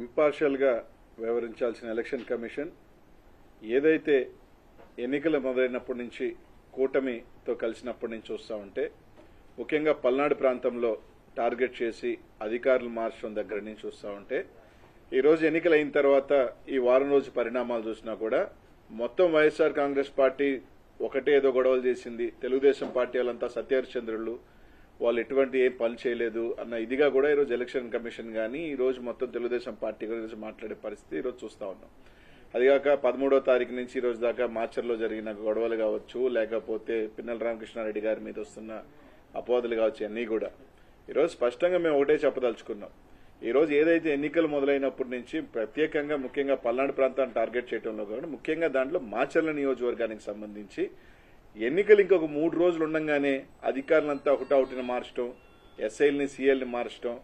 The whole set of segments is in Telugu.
ఇంపార్షియల్గా వ్యవహరించాల్సిన ఎలక్షన్ కమిషన్ ఏదైతే ఎన్నికలు మొదలైనప్పటి నుంచి కూటమితో కలిసినప్పటి నుంచి చూస్తా ఉంటే ముఖ్యంగా పల్నాడు ప్రాంతంలో టార్గెట్ చేసి అధికారులు మార్చడం దగ్గర నుంచి చూస్తా ఉంటే ఈరోజు ఎన్నికలు అయిన తర్వాత ఈ వారం రోజు పరిణామాలు చూసినా కూడా మొత్తం వైఎస్ఆర్ కాంగ్రెస్ పార్టీ ఒకటే ఏదో గొడవలు చేసింది. తెలుగుదేశం పార్టీ వాళ్ళంతా సత్యహరిచంద్రులు వాళ్ళు ఎటువంటి ఏం పని చేయలేదు అన్న ఇదిగా కూడా ఈరోజు ఎలక్షన్ కమిషన్ కానీ ఈ రోజు మొత్తం తెలుగుదేశం పార్టీ గురించి మాట్లాడే పరిస్థితి ఈరోజు చూస్తా ఉన్నాం. అదిగాక పదమూడో తారీఖు నుంచి ఈ రోజు దాకా మార్చర్లో జరిగిన గొడవలు కావచ్చు లేకపోతే పిన్నెల రామకృష్ణారెడ్డి గారి మీద వస్తున్న అపోదలు కావచ్చు అన్నీ కూడా. ఈరోజు స్పష్టంగా మేము ఒకటే చెప్పదలుచుకున్నాం. ఈ రోజు ఏదైతే ఎన్నికలు మొదలైనప్పటి నుంచి ప్రత్యేకంగా ముఖ్యంగా పల్నాడు ప్రాంతాన్ని టార్గెట్ చేయడంలో కూడా ముఖ్యంగా దాంట్లో మాచర్ల నియోజకవర్గానికి సంబంధించి ఎన్నికలు ఇంకొక మూడు రోజులు ఉండగానే అధికారులంతా ఒకటొకటిని మార్చడం ఎస్ఐల్ని సీఐల్ని మార్చడం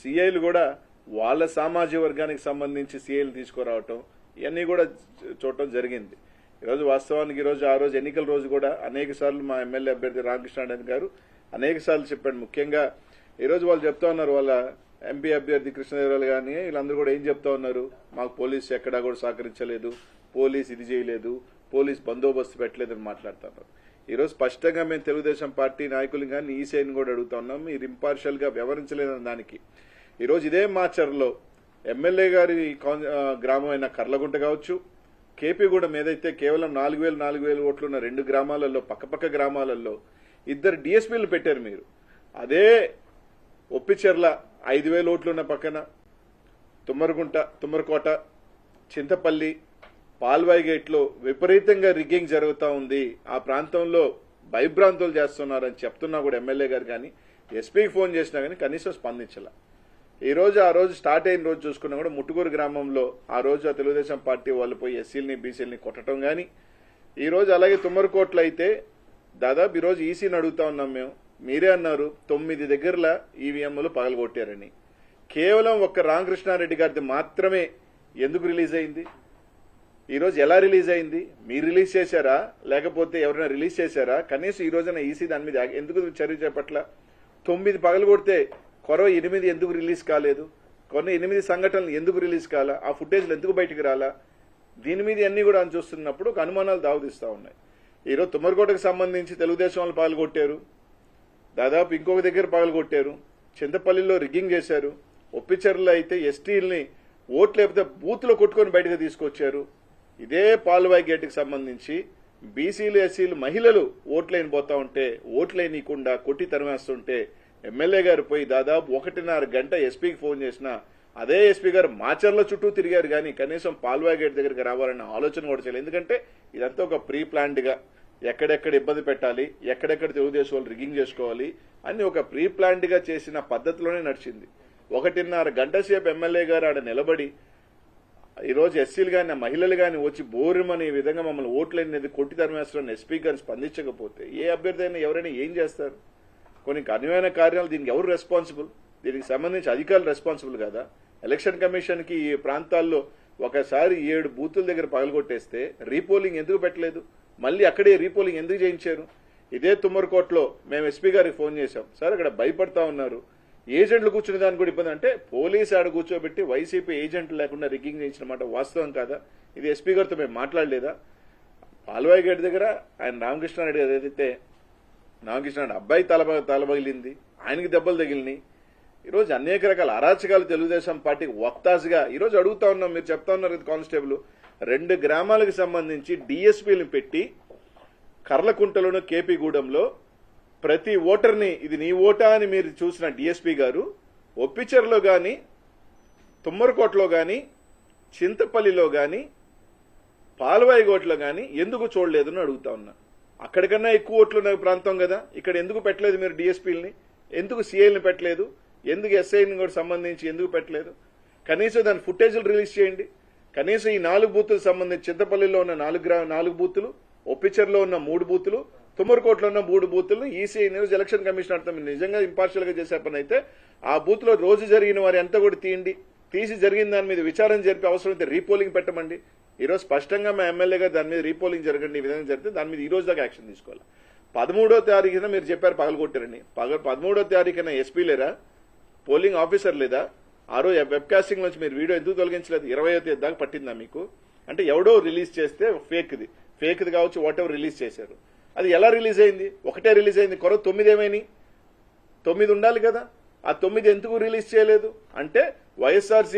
సీఐలు కూడా వాళ్ళ సామాజిక వర్గానికి సంబంధించి సీఐలు తీసుకురావటం ఇవన్నీ కూడా చూడటం జరిగింది. ఈరోజు వాస్తవానికి ఈరోజు ఆ రోజు ఎన్నికల రోజు కూడా అనేక సార్లు మా ఎమ్మెల్యే అభ్యర్థి రామకృష్ణారాయణ గారు అనేక సార్లు చెప్పాడు. ముఖ్యంగా ఈరోజు వాళ్ళు చెప్తా ఉన్నారు వాళ్ళ ఎంపీ అభ్యర్థి కృష్ణదేవరాలు కానీ వీళ్ళందరూ కూడా ఏం చెప్తా ఉన్నారు మాకు పోలీసు ఎక్కడా కూడా సహకరించలేదు పోలీస్ ఇది చేయలేదు పోలీస్ బందోబస్తు పెట్టలేదని మాట్లాడుతున్నారు ఈరోజు స్పష్టంగా మేము తెలుగుదేశం పార్టీ నాయకులు కానీ ఈసీఐని కూడా అడుగుతా ఉన్నాం. మీరు ఇంపార్షియల్గా వ్యవహరించలేదని దానికి. ఈరోజు ఇదే మాచర్లో ఎమ్మెల్యే గారి కాన్- గ్రామం అయిన కర్లగుంట కావచ్చు కేపీగూడెం ఏదైతే కేవలం నాలుగు వేలు నాలుగు వేలు ఓట్లున్న రెండు గ్రామాలలో పక్కపక్క గ్రామాలలో ఇద్దరు డిఎస్పీలు పెట్టారు మీరు. అదే ఒప్పిచెర్ల ఐదు వేల ఓట్లున్న పక్కన తుమ్మరగుంట తుమ్మరకోట చింతపల్లి పాల్వాయి గేట్లో విపరీతంగా రిగ్గింగ్ జరుగుతూ ఉంది. ఆ ప్రాంతంలో భయభ్రాంతులు చేస్తున్నారని చెప్తున్నా కూడా ఎమ్మెల్యే గారు కానీ ఎస్పీకి ఫోన్ చేసినా కానీ కనీసం స్పందించాల. ఈ రోజు ఆ రోజు స్టార్ట్ అయిన రోజు చూసుకున్నా కూడా ముట్టుకూరు గ్రామంలో ఆ రోజు ఆ తెలుగుదేశం పార్టీ వాళ్ళు పోయి ఎస్సీలని బీసీలని కొట్టడం కానీ ఈ రోజు అలాగే తుమ్మరకోట్లు అయితే దాదాపు ఈరోజు ఈసీని అడుగుతా ఉన్నాం మేము. మీరే అన్నారు తొమ్మిది దగ్గరల ఈవీఎంలు పగలగొట్టారని. కేవలం ఒక్క రామకృష్ణారెడ్డి గారిది మాత్రమే ఎందుకు రిలీజ్ అయింది? ఈరోజు ఎలా రిలీజ్ అయింది? మీరు రిలీజ్ చేశారా? లేకపోతే ఎవరైనా రిలీజ్ చేశారా? కనీసం ఈ రోజున ఈసీ దాని మీద ఎందుకు చర్య చేపట్ల? తొమ్మిది పగలు కొడితే కొరవ ఎనిమిది ఎందుకు రిలీజ్ కాలేదు? కొన్ని ఎనిమిది సంఘటనలు ఎందుకు రిలీజ్ కాలా? ఆ ఫుటేజ్లు ఎందుకు బయటికి రాలా? దీని మీద అన్ని కూడా అని చూస్తున్నప్పుడు ఒక అనుమానాలు దావదిస్తా ఉన్నాయి. ఈరోజు తుమ్మరకోటకు సంబంధించి తెలుగుదేశం వాళ్ళు పాల్గొట్టారు దాదాపు ఇంకొక దగ్గర పగలగొట్టారు చింతపల్లిలో రిగ్గింగ్ చేశారు. ఒప్పిచర్లు అయితే ఎస్టీల్ని ఓట్లు లేకపోతే బూత్లో కొట్టుకొని బయటకు తీసుకొచ్చారు. ఇదే పాలువాయి గేట్కి సంబంధించి బీసీలు ఎస్సీలు మహిళలు ఓట్లేని పోతా ఉంటే ఓట్లైనకుండా కొట్టి తరిమేస్తుంటే ఎమ్మెల్యే గారు పోయి దాదాపు ఒకటిన్నర గంట ఎస్పీకి ఫోన్ చేసిన అదే ఎస్పీ గారు మాచర్ల చుట్టూ తిరిగారు కానీ కనీసం పాల్వాయి గేట్ దగ్గరికి రావాలన్న ఆలోచన కూడా చేయలేదు. ఎందుకంటే ఇదంతా ఒక ప్రీ ప్లాన్డ్గా ఎక్కడెక్కడ ఇబ్బంది పెట్టాలి ఎక్కడెక్కడ తెలుగుదేశం వాళ్ళు రిగింగ్ చేసుకోవాలి అని ఒక ప్రీ ప్లాన్డ్గా చేసిన పద్ధతిలోనే నడిచింది. ఒకటిన్నర గంట సేపు ఎమ్మెల్యే గారు ఆడ నిలబడి ఈ రోజు ఎస్సీలు కానీ మహిళలు కానీ వచ్చి బోరుమని విధంగా మమ్మల్ని ఓట్లు అనేది కొట్టి ధర్మేశ్వరం ఎస్పీ గారిని స్పందించకపోతే ఏ అభ్యర్థి అయినా ఎవరైనా ఏం చేస్తారు? కొన్ని అనువైన కార్యాలు దీనికి ఎవరు రెస్పాన్సిబుల్ దీనికి సంబంధించి అధికారులు రెస్పాన్సిబుల్ కదా? ఎలక్షన్ కమిషన్కి ఈ ప్రాంతాల్లో ఒకసారి ఏడు బూతుల దగ్గర పగలగొట్టేస్తే రీపోలింగ్ ఎందుకు పెట్టలేదు? మళ్ళీ అక్కడే రీపోలింగ్ ఎందుకు చేయించారు? ఇదే తుమ్మరకోటలో మేము ఎస్పీ గారికి ఫోన్ చేశాం. సార్ అక్కడ భయపడతా ఉన్నారు. ఏజెంట్లు కూర్చునే దానికి కూడా ఇబ్బంది. అంటే పోలీస్ ఆడ కూర్చోబెట్టి వైసీపీ ఏజెంట్లు లేకుండా రిగ్గింగ్ చేయించిన మాట వాస్తవం కాదా? ఇది ఎస్పీ గారితో మేము మాట్లాడలేదా? పాల్వాయి గేట్ దగ్గర ఆయన రామకృష్ణారెడ్డి గారు ఏదైతే రామకృష్ణారెడ్డి అబ్బాయి తల తలబగిలింది ఆయనకి దెబ్బలు తగిలినాయి. ఈరోజు అనేక రకాల అరాచకాలు తెలుగుదేశం పార్టీకి వక్తాసుగా ఈరోజు అడుగుతా ఉన్నాం మీరు చెప్తా ఉన్నారు కదా కానిస్టేబుల్. రెండు గ్రామాలకు సంబంధించి డిఎస్పీలను పెట్టి కర్లకుంటలోను కేపీగూడెంలో ప్రతి ఓటర్ని ఇది నీ ఓటా అని మీరు చూసిన డిఎస్పీ గారు ఒప్పిచర్లో గాని తుమ్మరకోటలో గాని చింతపల్లిలో గాని పాలవాయిగోట్లో గాని ఎందుకు చూడలేదని అడుగుతా ఉన్నా. అక్కడికన్నా ఎక్కువ ఓట్లు ఉన్న ప్రాంతం కదా. ఇక్కడ ఎందుకు పెట్టలేదు మీరు డిఎస్పీలని ఎందుకు సీఐని పెట్టలేదు? ఎందుకు ఎస్ఐని కూడా సంబంధించి ఎందుకు పెట్టలేదు? కనీసం దాని ఫుటేజ్లు రిలీజ్ చేయండి. కనీసం ఈ నాలుగు బూతులకు సంబంధించి చింతపల్లిలో ఉన్న నాలుగు నాలుగు బూతులు ఒప్పిచర్లో ఉన్న మూడు బూతులు తుమ్మరకోటలో ఉన్న మూడు బూతులను ఈసీఐ న్యూస్ ఎలక్షన్ కమిషన్ అర్థం నిజంగా ఇంపార్షియల్గా చేసే పని అయితే ఆ బూత్లో రోజు జరిగిన వారి ఎంత కూడా తీయండి. తీసి జరిగిన దాని మీద విచారం జరిపి అవసరమైతే రీపోలింగ్ పెట్టమండి. ఈరోజు స్పష్టంగా మా ఎమ్మెల్యేగా దాని మీద రీపోలింగ్ జరగండి ఈ విధంగా జరిగితే దాని మీద ఈ రోజు దాకా యాక్షన్ తీసుకోవాలి. పదమూడో తారీఖున మీరు చెప్పారు పగలగొట్టారని పగ పదమూడో తారీఖున ఎస్పీ లేరా? పోలింగ్ ఆఫీసర్ లేదా? ఆ రోజు వెబ్కాస్టింగ్ నుంచి మీరు వీడియో ఎందుకు తొలగించలేదు? ఇరవై తేదీ దాకా పట్టిందా మీకు? అంటే ఎవడో రిలీజ్ చేస్తే ఫేక్ది ఫేక్ది కావచ్చు వాట్ ఎవర్ రిలీజ్ చేశారు. అది ఎలా రిలీజ్ అయింది? ఒకటే రిలీజ్ అయింది. కొర తొమ్మిది ఏమైనాయి తొమ్మిది ఉండాలి కదా. ఆ తొమ్మిది ఎందుకు రిలీజ్ చేయలేదు? అంటే వైఎస్ఆర్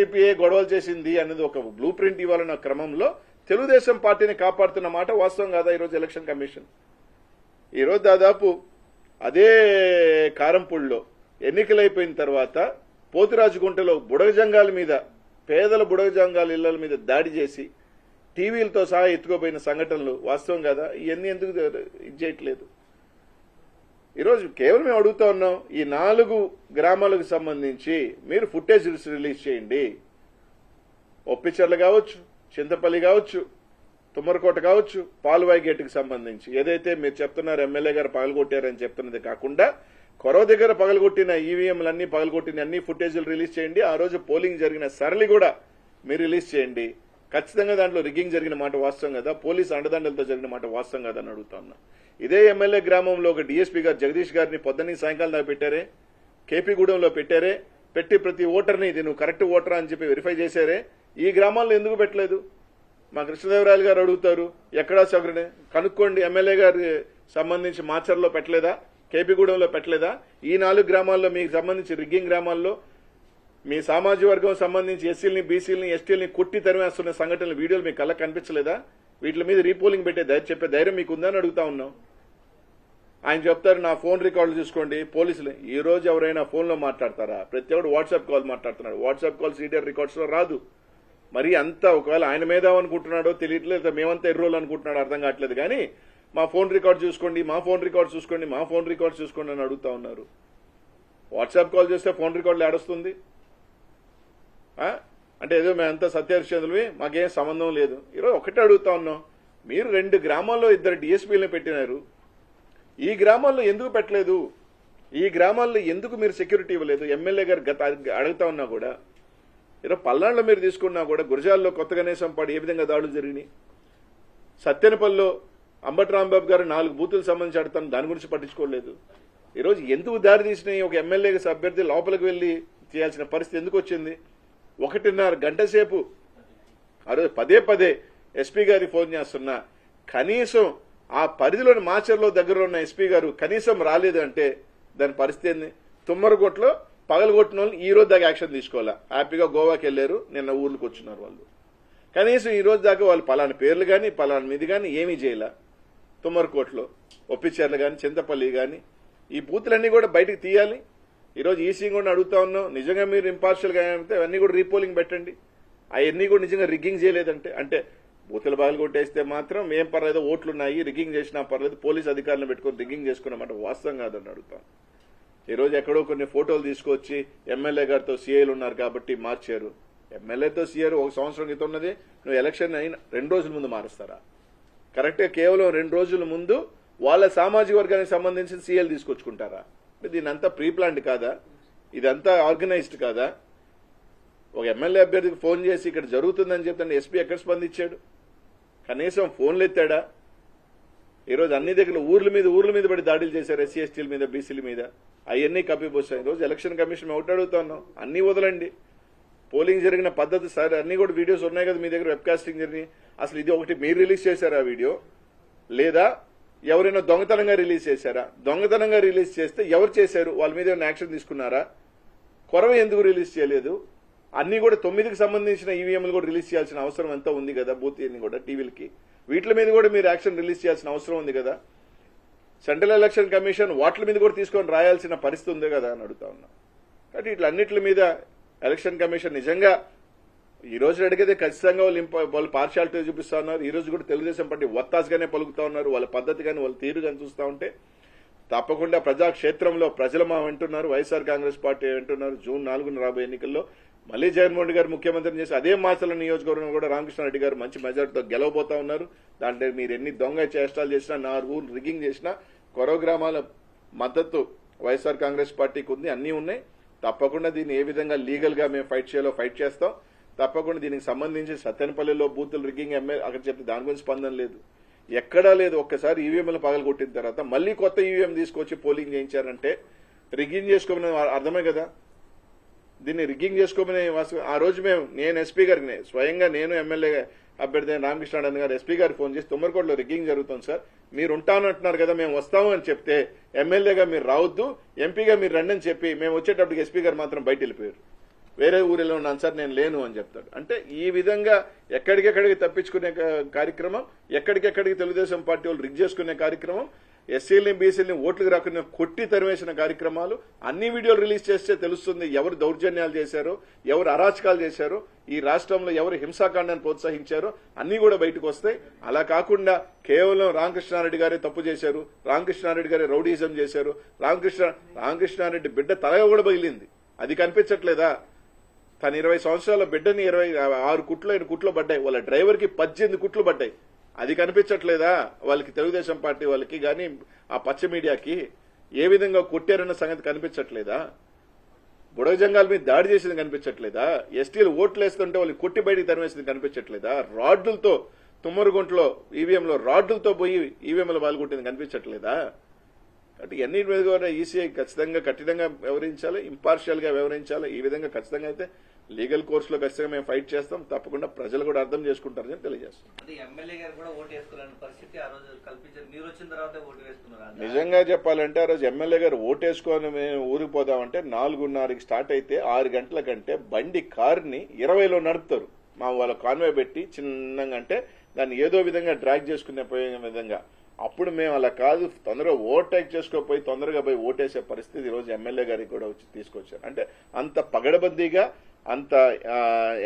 గొడవలు చేసింది అనేది ఒక బ్లూ ప్రింట్ ఇవ్వాలన్న క్రమంలో తెలుగుదేశం పార్టీని కాపాడుతున్న మాట వాస్తవం కాదా ఈరోజు ఎలక్షన్ కమిషన్? ఈరోజు దాదాపు అదే కారంపూడిలో ఎన్నికలైపోయిన తర్వాత పోతురాజుగుంటలో బుడగజంగాల మీద పేదల బుడగజంగాల ఇళ్ళ మీద దాడి చేసి టీవీలతో సహా ఎత్తుకోపోయిన సంఘటనలు వాస్తవం కదా? ఇవన్నీ ఎందుకు ఇది చేయట్లేదు? ఈరోజు కేవలం మేము అడుగుతా ఉన్నాం ఈ నాలుగు గ్రామాలకు సంబంధించి మీరు ఫుటేజ్ రిలీజ్ చేయండి. ఒప్పిచర్లు కావచ్చు చింతపల్లి కావచ్చు తుమ్మరకోట కావచ్చు పాలువాయి గేటుకు సంబంధించి. ఏదైతే మీరు చెప్తున్నారు ఎమ్మెల్యే గారు పగలగొట్టారని చెప్తున్నది కాకుండా కొరవ దగ్గర పగలగొట్టిన ఈవీఎంలన్నీ పగలగొట్టిన అన్ని ఫుటేజీలు రిలీజ్ చేయండి. ఆ రోజు పోలింగ్ జరిగిన సరళి కూడా మీరు రిలీజ్ చేయండి. ఖచ్చితంగా దాంట్లో రిగ్గింగ్ జరిగిన మాట వాస్తవం కదా పోలీసు అండదండలతో జరిగిన మాట వాస్తవం కదా అని అడుగుతా ఉన్నా. ఇదే ఎమ్మెల్యే గ్రామంలో ఒక డీఎస్పీ గారు జగదీష్ గారిని పొద్దున్న సాయంకాలం దాకా పెట్టారే కేపీగూడెంలో పెట్టారే పెట్టి ప్రతి ఓటర్ని ఇది నువ్వు కరెక్ట్ ఓటర్ అని చెప్పి వెరిఫై చేశారే. ఈ గ్రామాల్లో ఎందుకు పెట్టలేదు? మా కృష్ణదేవరాయలు గారు అడుగుతారు ఎక్కడా సౌకర్యం కనుక్కోండి ఎమ్మెల్యే గారి సంబంధించి మాచర్లో పెట్టలేదా కేపీగూడెంలో పెట్టలేదా? ఈ నాలుగు గ్రామాల్లో మీకు సంబంధించి రిగ్గింగ్ గ్రామాల్లో మీ సామాజిక వర్గం సంబంధించి ఎస్సీలని బీసీలని ఎస్టీలని కొట్టి తరిమేస్తున్న సంఘటనలు వీడియోలు మీకు కళ్ళ కనిపించలేదా? వీటి మీద రీపోలింగ్ పెట్టే ధైర్యం చెప్పే ధైర్యం మీకు ఉందని అడుగుతా ఉన్నాం. ఆయన చెప్తారు నా ఫోన్ రికార్డులు చూసుకోండి పోలీసులు. ఈ రోజు ఎవరైనా ఫోన్లో మాట్లాడతారా? ప్రతి ఒక్కడు వాట్సాప్ కాల్ మాట్లాడుతున్నాడు. వాట్సాప్ కాల్ సీడియర్ రికార్డ్స్లో రాదు. మరి అంత ఒకవేళ ఆయన మీద అనుకుంటున్నాడో తెలియట్లేదు మేమంతా ఎర్రోలు అనుకుంటున్నాడు అర్థం కావట్లేదు కానీ మా ఫోన్ రికార్డ్ చూసుకోండి మా ఫోన్ రికార్డ్ చూసుకోండి మా ఫోన్ రికార్డ్ చూసుకోండి అని అడుగుతా ఉన్నారు. వాట్సాప్ కాల్ చేస్తే ఫోన్ రికార్డులు ఏడొస్తుంది? అంటే ఏదో మేమంతా సత్యహరిశ్చంద్రులవి మాకేం సంబంధం లేదు. ఈరోజు ఒకటే అడుగుతా ఉన్నాం మీరు రెండు గ్రామాల్లో ఇద్దరు డిఎస్పీలను పెట్టినారు. ఈ గ్రామాల్లో ఎందుకు పెట్టలేదు? ఈ గ్రామాల్లో ఎందుకు మీరు సెక్యూరిటీ ఇవ్వలేదు? ఎమ్మెల్యే గారు గత అడుగుతా ఉన్నా కూడా ఈరోజు పల్నాడులో మీరు తీసుకున్నా కూడా గురజాల్లో కొత్తగా గణేశం పాడు ఏ విధంగా దాడులు జరిగినాయి? సత్యనపల్లిలో అంబటి రాంబాబు గారు నాలుగు బూతులు సంబంధించి అడుగుతాను దాని గురించి పట్టించుకోలేదు. ఈరోజు ఎందుకు దారి తీసినాయి? ఒక ఎమ్మెల్యే అభ్యర్థి లోపలికి వెళ్ళి చేయాల్సిన పరిస్థితి ఎందుకు వచ్చింది? ఒకటిన్నర గంట సేపు. ఆ రోజు పదే పదే ఎస్పీ గారికి ఫోన్ చేస్తున్నా. కనీసం ఆ పరిధిలోని మాచర్లో దగ్గర ఉన్న ఎస్పీ గారు కనీసం రాలేదు అంటే దాని పరిస్థితి ఏంది? తుమ్మరగొట్లో పగలగొట్టిన వాళ్ళు ఈ రోజు దాకా యాక్షన్ తీసుకోవాలా? హ్యాపీగా గోవాకి వెళ్ళారు. నిన్న ఊర్లకు వచ్చినారు వాళ్ళు. కనీసం ఈ రోజు దాకా వాళ్ళు పలాని పేర్లు కానీ పలాని మీద కానీ ఏమీ చేయలే. తుమ్మరకోట్లో ఒప్పిచేర్లు కానీ చింతపల్లి కానీ ఈ బూతులన్నీ కూడా బయటకు తీయాలి. ఈరోజు ఈసీ కూడా అడుగుతా ఉన్నాం. నిజంగా మీరు ఇంపార్షియల్గా అయితే అవన్నీ కూడా రీపోలింగ్ పెట్టండి. అవన్నీ కూడా నిజంగా రిగ్గింగ్ చేయలేదంటే అంటే బూతుల బాగులు కొట్టేస్తే మాత్రం ఏం పర్లేదు ఓట్లు ఉన్నాయి రిగ్గింగ్ చేసినా పర్లేదు పోలీస్ అధికారులను పెట్టుకొని రిగ్గింగ్ చేసుకున్నమాట. వాస్తవం కాదని అడుగుతాం. ఈ రోజు ఎక్కడో కొన్ని ఫోటోలు తీసుకొచ్చి ఎమ్మెల్యే గారితో సీఏలు ఉన్నారు కాబట్టి మార్చారు. ఎమ్మెల్యేతో సీఆర్ ఒక సంవత్సరం క్రితం ఉన్నది. నువ్వు ఎలక్షన్ అయిన రెండు రోజుల ముందు మారుస్తారా? కరెక్ట్గా కేవలం రెండు రోజుల ముందు వాళ్ళ సామాజిక వర్గానికి సంబంధించిన సీఎల్ తీసుకొచ్చుకుంటారా? దీనంతా ప్రీ ప్లాంట్ కాదా? ఇదంతా ఆర్గనైజ్డ్ కాదా? ఒక ఎమ్మెల్యే అభ్యర్థికి ఫోన్ చేసి ఇక్కడ జరుగుతుందని చెప్తాను ఎస్పీ ఎక్కడ స్పందించాడు? కనీసం ఫోన్లు ఎత్తాడా? ఈరోజు అన్ని దగ్గర ఊర్ల మీద ఊర్ల మీద పడి దాడులు చేశారు ఎస్సీ ఎస్టీల మీద బీసీల మీద. అవన్నీ కప్పిపోసాయి ఈరోజు ఎలక్షన్ కమిషన్ ఒకటి అడుగుతున్నాం. అన్ని వదలండి. పోలింగ్ జరిగిన పద్ధతి సరే అన్ని కూడా వీడియోస్ ఉన్నాయి కదా మీ దగ్గర వెబ్కాస్టింగ్ జరిగి అసలు ఇది ఒకటి మీరు రిలీజ్ చేశారా వీడియో? లేదా ఎవరైనా దొంగతనంగా రిలీజ్ చేశారా? దొంగతనంగా రిలీజ్ చేస్తే ఎవరు చేశారు? వాళ్ళ మీద ఏమైనా యాక్షన్ తీసుకున్నారా? కొరవ ఎందుకు రిలీజ్ చేయలేదు? అన్ని కూడా తొమ్మిదికి సంబంధించిన ఈవీఎంలు కూడా రిలీజ్ చేయాల్సిన అవసరం ఎంతో ఉంది కదా? బూత్ కూడా టీవీలకి. వీటి మీద కూడా మీరు యాక్షన్ రిలీజ్ చేయాల్సిన అవసరం ఉంది కదా? సెంట్రల్ ఎలక్షన్ కమిషన్ వాటి మీద కూడా తీసుకొని రాయాల్సిన పరిస్థితి ఉంది కదా అని అడుగుతా ఉన్నా. కాబట్టి ఇట్లన్నిటి మీద ఎలక్షన్ కమిషన్ నిజంగా ఈ రోజు అడిగితే ఖచ్చితంగా వాళ్ళు వాళ్ళు పార్షాలిటీ చూపిస్తా ఉన్నారు. ఈ రోజు కూడా తెలుగుదేశం పార్టీ ఒత్తాసుగానే పలుకుతా ఉన్నారు. వాళ్ళ పద్ధతి కానీ వాళ్ళ తీరు కానీ చూస్తూ ఉంటే తప్పకుండా ప్రజాక్షేత్రంలో ప్రజలు మా వింటున్నారు. వైఎస్ఆర్ కాంగ్రెస్ పార్టీ వింటున్నారు. జూన్ నాలుగున రాబోయే ఎన్నికల్లో మళ్ళీ జగన్మోహన్ రెడ్డి గారు ముఖ్యమంత్రిని చేసి అదే మాసల నియోజకవర్గం కూడా రామకృష్ణారెడ్డి గారు మంచి మెజార్టీతో గెలవబోతా ఉన్నారు. దాంట్లో మీరు ఎన్ని దొంగ చేష్టాలు చేసినా నా ఊరు రిగింగ్ చేసినా కొరోగ్రామాల మద్దతు వైఎస్ఆర్ కాంగ్రెస్ పార్టీకి ఉంది. అన్నీ ఉన్నాయి. తప్పకుండా దీన్ని ఏ విధంగా లీగల్గా మేము ఫైట్ చేయాలో ఫైట్ చేస్తాం. తప్పకుండా దీనికి సంబంధించి సత్యనపల్లిలో బూతులు రిగ్గింగ్ ఎమ్మెల్యే అక్కడ చెప్తే దాని గురించి స్పందన లేదు. ఎక్కడా లేదు. ఒక్కసారి ఈవీఎంలు పగలు కొట్టిన తర్వాత మళ్ళీ కొత్త ఈవీఎం తీసుకొచ్చి పోలింగ్ చేయించారంటే రిగ్గింగ్ చేసుకోమని అర్థమే కదా. దీన్ని రిగ్గింగ్ చేసుకోమని ఆ రోజు మేము నేను ఎస్పీ గారికి స్వయంగా నేను ఎమ్మెల్యే అభ్యర్థి రామకృష్ణ గారు ఎస్పీ గారికి ఫోన్ చేసి తుమ్మరకోటలో రిగ్గింగ్ జరుగుతుంది సార్ మీరు ఉంటానంటున్నారు కదా మేము వస్తాము అని చెప్తే ఎమ్మెల్యేగా మీరు రావద్దు ఎంపీగా మీరు రండి అని చెప్పి మేము వచ్చేటప్పటికి ఎస్పీ గారు మాత్రం బయట వెళ్ళిపోయారు. వేరే ఊరిలో ఉన్నాను సార్ నేను లేను అని చెప్తాడు. అంటే ఈ విధంగా ఎక్కడికెక్కడికి తప్పించుకునే కార్యక్రమం ఎక్కడికెక్కడికి తెలుగుదేశం పార్టీ వాళ్ళు రిగ్ చేసుకునే కార్యక్రమం ఎస్సీలని బీసీలని ఓట్లకు రాకుండా కొట్టి తరివేసిన కార్యక్రమాలు అన్ని వీడియోలు రిలీజ్ చేస్తే తెలుస్తుంది ఎవరు దౌర్జన్యాలు చేశారో ఎవరు అరాచకాలు చేశారో ఈ రాష్ట్రంలో ఎవరు హింసాకాండాన్ని ప్రోత్సహించారో అన్ని కూడా బయటకు వస్తాయి. అలా కాకుండా కేవలం రామకృష్ణారెడ్డి గారే తప్పు చేశారు రామకృష్ణారెడ్డి గారే రౌడీజం చేశారు రామకృష్ణ రామకృష్ణారెడ్డి బిడ్డ తల కూడా బగిలింది అది కనిపించట్లేదా? తన ఇరవై సంవత్సరాల బిడ్డని ఇరవై ఆరు కుట్లు ఐదు కుట్లు పడ్డాయి. వాళ్ళ డ్రైవర్కి పద్దెనిమిది కుట్లు పడ్డాయి. అది కనిపించట్లేదా? వాళ్ళకి తెలుగుదేశం పార్టీ వాళ్ళకి కానీ ఆ పచ్చ మీడియాకి ఏ విధంగా కొట్టారన్న సంగతి కనిపించట్లేదా? బుడగ జంగాల మీద దాడి చేసింది కనిపించట్లేదా? ఎస్టీలు ఓట్లు వేస్తుంటే వాళ్ళు కొట్టి బయటికి తరిమేసింది కనిపించట్లేదా? రాడ్డులతో తుమ్మరుగుంట్లో ఈవీఎంలో రాడ్డులతో పోయి ఈవీఎంలో పాల్గొంటుంది కనిపించట్లేదా? అంటే ఎన్ని మీద కూడా ఈసీఐ ఖచ్చితంగా కఠినంగా వ్యవహరించాలి ఇంపార్షియల్గా వ్యవహరించాలి ఈ విధంగా ఖచ్చితంగా అయితే లీగల్ కోర్సులో ఖచ్చితంగా మేము ఫైట్ చేస్తాం. తప్పకుండా ప్రజలు కూడా అర్థం చేసుకుంటారని వేసుకున్నారు? నిజంగా చెప్పాలంటే ఆ రోజు ఎమ్మెల్యే గారు ఓటేసుకొని మేము ఊరికి పోదామంటే నాలుగున్నరకి స్టార్ట్ అయితే ఆరు గంటల కంటే బండి కార్ని ఇరవైలో నడుపుతారు. మా వాళ్ళ కాన్వే పెట్టి చిన్నగా అంటే దాన్ని ఏదో విధంగా డ్రాగ్ చేసుకునే పోయే విధంగా. అప్పుడు మేము అలా కాదు తొందరగా ఓవర్టేక్ చేసుకోపోయి తొందరగా పోయి ఓటేసే పరిస్థితి ఈ రోజు ఎమ్మెల్యే గారికి కూడా వచ్చి తీసుకొచ్చారు. అంటే అంత పగడబందీగా అంత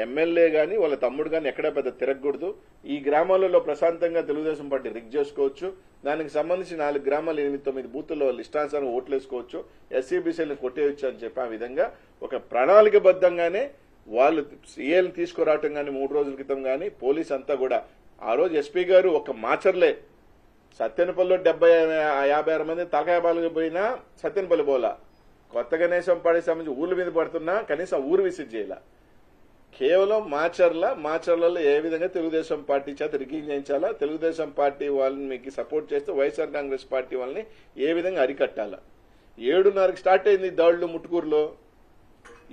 ఎమ్మెల్యే కానీ వాళ్ళ తమ్ముడు కానీ ఎక్కడ పెద్ద తిరగకూడదు. ఈ గ్రామాలలో ప్రశాంతంగా తెలుగుదేశం పార్టీ రిగ్ చేసుకోవచ్చు. దానికి సంబంధించి నాలుగు గ్రామాలు ఎనిమిది తొమ్మిది బూతుల్లో వాళ్ళు ఇష్టానుసారం ఓట్లు వేసుకోవచ్చు ఎస్సీబీసీలను కొట్టేయచ్చు అని చెప్పి ఆ విధంగా ఒక ప్రణాళికబద్ధంగానే వాళ్ళు సీఏలు తీసుకురావటం కానీ మూడు రోజుల క్రితం కానీ పోలీస్ అంతా కూడా. ఆ రోజు ఎస్పీ గారు ఒక మాచర్లే. సత్యనపల్లిలో డెబ్బై యాభై ఆరు మంది తలకాయ బాలుగా పోయినా సత్యనపల్లి పోలా. కొత్త గణేశం పాడే సంబంధించి ఊర్ల మీద పడుతున్నా కనీసం ఊరు విసిట్ చేయాల. కేవలం మాచర్ల మాచర్లలో ఏ విధంగా తెలుగుదేశం పార్టీ చేత రిగింగ్ తెలుగుదేశం పార్టీ వాళ్ళని మీకు సపోర్ట్ చేస్తే వైఎస్ఆర్ కాంగ్రెస్ పార్టీ వాళ్ళని ఏ విధంగా అరికట్టాలా? ఏడున్నరకు స్టార్ట్ అయింది దాడులు ముట్టుకూరులో.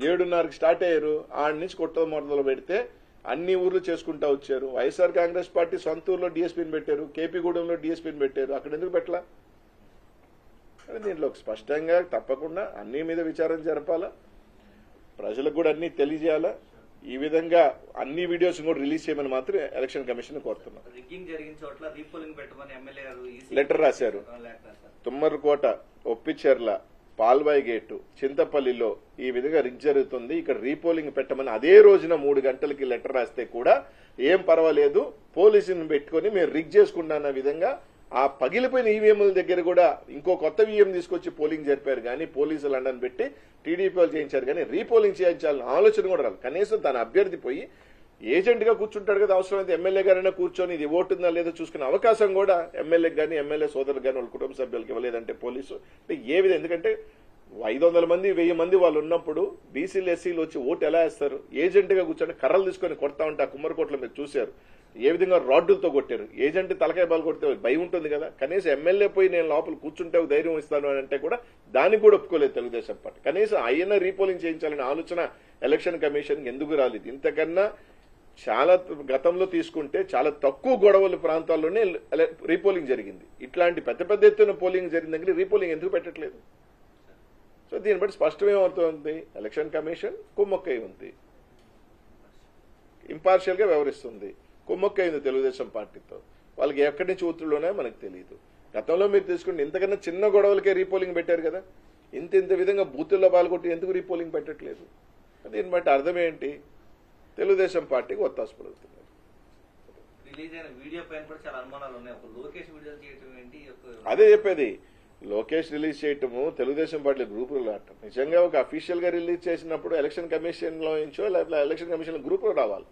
ఏడున్నరకు స్టార్ట్ అయ్యారు. ఆడ నుంచి కొట్ట మొదలు పెడితే అన్ని ఊర్లు చేసుకుంటా వచ్చారు. వైఎస్ఆర్ కాంగ్రెస్ పార్టీ సొంత ఊర్లో డీఎస్పీని పెట్టారు. కేపీగూడెంలో డీఎస్పీని పెట్టారు. అక్కడ ఎందుకు పెట్టలా? కానీ దీంట్లో స్పష్టంగా తప్పకుండా అన్ని మీద విచారణ జరపాలా? ప్రజలకు కూడా అన్ని తెలియజేయాలా? ఈ విధంగా అన్ని వీడియోస్ కూడా రిలీజ్ చేయమని మాత్రం ఎలక్షన్ కమిషన్ కోరుతున్నాం. లెటర్ రాశారు. తుమ్మరకోట ఒప్పిచెర్ల పాల్బాయి గేటు చింతపల్లిలో ఈ విధంగా రిగ్ జరుగుతుంది. ఇక్కడ రీపోలింగ్ పెట్టమని అదే రోజున మూడు గంటలకి లెటర్ రాస్తే కూడా ఏం పర్వాలేదు. పోలీసుని పెట్టుకొని మేము రిగ్ చేసుకున్న విధంగా ఆ పగిలిపోయిన ఈవీఎంల దగ్గర కూడా ఇంకో కొత్త ఈవీఎం తీసుకొచ్చి పోలింగ్ జరిపారు. కానీ పోలీసులు అండని పెట్టి టీడీపీ వాళ్ళు చేయించారు. కానీ రీపోలింగ్ చేయించాలని ఆలోచన కూడా రాదు కనీసం తన అభ్యర్థి పోయి ఏజెంట్గా కూర్చుంటాడు కదా అవసరమైతే ఎమ్మెల్యే గారైనా కూర్చొని ఇది ఓటుందా లేదో చూసుకునే అవకాశం కూడా ఎమ్మెల్యే కానీ ఎమ్మెల్యే సోదరులు కానీ వాళ్ళ కుటుంబ సభ్యులకి ఇవ్వలేదంటే పోలీసు అంటే ఏ విధంగా ఎందుకంటే ఐదు వందల మంది వెయ్యి మంది వాళ్ళు ఉన్నప్పుడు బీసీలు ఎస్సీలు వచ్చి ఓటు ఎలా వేస్తారు? ఏజెంట్గా కూర్చొని కర్రలు తీసుకొని కొడతా ఉంటే ఆ కుమ్మరికోట్లో మీరు చూశారు. ఏ విధంగా రాడ్డులతో కొట్టారు? ఏజెంట్ తలకాయ బాల్ కొడితే భయం ఉంటుంది కదా? కనీసం ఎమ్మెల్యే పోయి నేను లోపల కూర్చుంటే ధైర్యం ఇస్తాను అని అంటే కూడా దానికి కూడా ఒప్పుకోలేదు తెలుగుదేశం పార్టీ. కనీసం అయినా రీపోలింగ్ చేయించాలనే ఆలోచన ఎలక్షన్ కమిషన్ ఎందుకు రాలేదు? ఇంతకన్నా చాలా గతంలో తీసుకుంటే చాలా తక్కువ గొడవల ప్రాంతాల్లోనే రీపోలింగ్ జరిగింది. ఇట్లాంటి పెద్ద పెద్ద ఎత్తున పోలింగ్ జరిగిన దగ్గర రీపోలింగ్ ఎందుకు పెట్టట్లేదు? సో దీన్ని బట్టి స్పష్టమేమవుతుంది ఎలక్షన్ కమిషన్ కుమ్మక్కై ఉంది. ఇంపార్షియల్గా వ్యవహరిస్తుంది. కుమ్మక్కై ఉంది తెలుగుదేశం పార్టీతో. వాళ్ళకి ఎక్కడి నుంచి ఒత్తిడిలోనే మనకు తెలియదు గతంలో మీరు తీసుకుంటే ఇంతకన్నా చిన్న గొడవలకే రీపోలింగ్ పెట్టారు కదా. ఇంత ఇంత విధంగా బూతుల్లో పాల్గొట్టి ఎందుకు రీపోలింగ్ పెట్టట్లేదు? దీన్ని బట్టి అర్థం ఏంటి? తెలుగుదేశం పార్టీకి ఒత్తాసు పడుతున్నారు అదే చెప్పేది. లోకేష్ రిలీజ్ చేయటము తెలుగుదేశం పార్టీ గ్రూపులు ఆడటం నిజంగా ఒక అఫీషియల్గా రిలీజ్ చేసినప్పుడు ఎలక్షన్ కమిషన్లో లేకపోతే ఎలక్షన్ కమిషన్ గ్రూపులో రావాలి.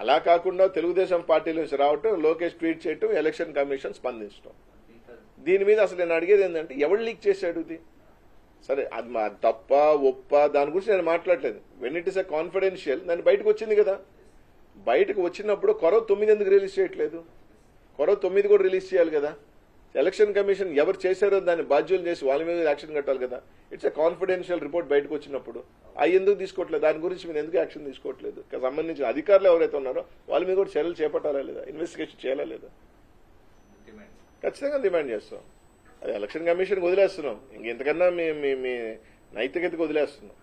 అలా కాకుండా తెలుగుదేశం పార్టీ నుంచి రావటం లోకేష్ ట్వీట్ చేయటం ఎలక్షన్ కమిషన్ స్పందించడం దీని మీద అసలు నేను అడిగేది ఏంటంటే ఎవరు లీక్ చేశాడు ఇది? సరే అది మా తప్ప ఒప్ప దాని గురించి నేను మాట్లాడలేదు. When it is a confidential దాన్ని బయటకు వచ్చింది కదా. బయటకు వచ్చినప్పుడు కొరవ తొమ్మిది ఎందుకు రిలీజ్ చేయట్లేదు? కొరవ తొమ్మిది కూడా రిలీజ్ చేయాలి కదా. ఎలక్షన్ కమిషన్ ఎవరు చేశారో దాన్ని బాధ్యులు చేసి వాళ్ళ మీద యాక్షన్ కట్టాలి కదా. ఇట్స్ ఎ కాన్ఫిడెన్షియల్ రిపోర్ట్ బయటకు వచ్చినప్పుడు. అవి ఎందుకు తీసుకోవట్లేదు? దాని గురించి మీరు ఎందుకు యాక్షన్ తీసుకోవట్లేదు? సంబంధించిన అధికారులు ఎవరైతే ఉన్నారో వాళ్ళ మీద కూడా చర్యలు చేపట్టాలా లేదా? ఇన్వెస్టిగేషన్ చేయాలా లేదా? ఖచ్చితంగా డిమాండ్ చేస్తాం. అది ఎలక్షన్ కమిషన్ వదిలేస్తున్నాం. ఇంకెంతకన్నా మీ మీ నైతికతకు వదిలేస్తున్నాం.